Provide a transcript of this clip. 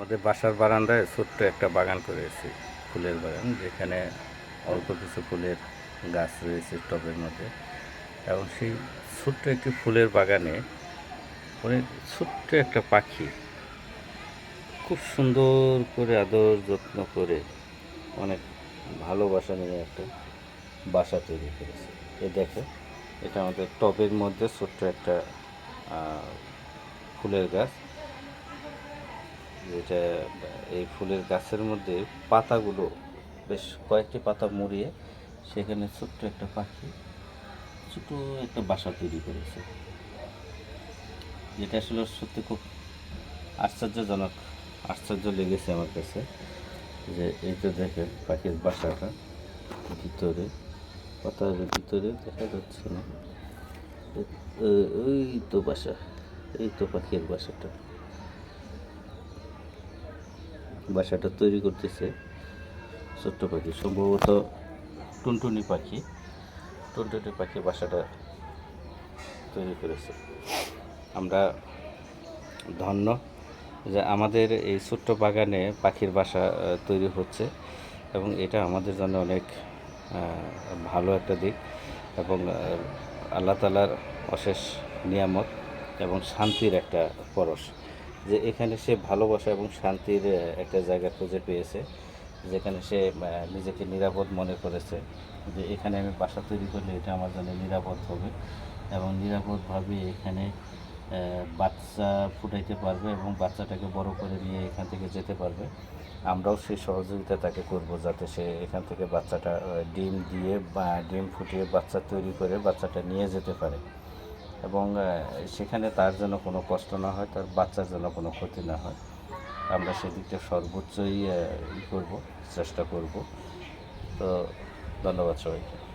আমাদের বাসার বারান্দায় ছোট্ট একটা বাগান করেছি ফুলের বাগান। যেখানে অল্প কিছু ফুলের গাছ রয়েছে টবের মধ্যে। এবং সেই ছোট্ট একটি ফুলের বাগানে অনেক ছোট্ট একটা পাখি, খুব সুন্দর করে আদর যত্ন করে অনেক ভালোবাসা নিয়ে একটা বাসা তৈরি করেছে। এ দেখো এটা আমাদের টবের মধ্যে ছোট্ট একটা ফুলের গাছ। যেটা এই ফুলের গাছের মধ্যে পাতাগুলো, বেশ কয়েকটি পাতা মুড়িয়ে সেখানে ছোট্ট একটা পাখি, ছোট একটা বাসা তৈরি করেছে। যেটা আসলে সত্যি খুব আশ্চর্যজনক, আশ্চর্য লেগেছে আমার কাছে যে এই তো দেখেন পাখির বাসাটা ভিতরে, পাতার ভিতরে দেখা যাচ্ছে না। ওই তো বাসা, এই তো পাখির বাসাটা। বাসাটা তৈরি করতেছে ছোট্ট পাখি, সম্ভবত টুনটুনি পাখি। টুনটুনি পাখি বাসাটা তৈরি করেছে। আমরা ধন্য যে আমাদের এই ছোট্ট বাগানে পাখির বাসা তৈরি হচ্ছে এবং এটা আমাদের জন্য অনেক ভালো একটা দিক এবং আল্লাহ তালার অশেষ নিয়ামত এবং শান্তির একটা পরশ। যে এখানে সে ভালোবাসা এবং শান্তির একটা জায়গা খুঁজে পেয়েছে, যেখানে সে নিজেকে নিরাপদ মনে করেছে। যে এখানে আমি বাসা তৈরি করলে এটা আমার জন্য নিরাপদ হবে এবং নিরাপদভাবে এখানে বাচ্চা ফুটাইতে পারবে এবং বাচ্চাটাকে বড় করে নিয়ে এখান থেকে যেতে পারবে। আমরাও সেই সহযোগিতা তাকে করব যাতে সে এখান থেকে বাচ্চাটা ডিম দিয়ে বা ডিম ফুটিয়ে বাচ্চা তৈরি করে বাচ্চাটা নিয়ে যেতে পারে। এবং সেখানে তার জন্য কোনো কষ্ট না হয়, তার বাচ্চার জন্য কোনো ক্ষতি না হয়। আমরা সেদিকটা সর্বোচ্চই ই করব, চেষ্টা করব। তো ধন্যবাদ সবাইকে।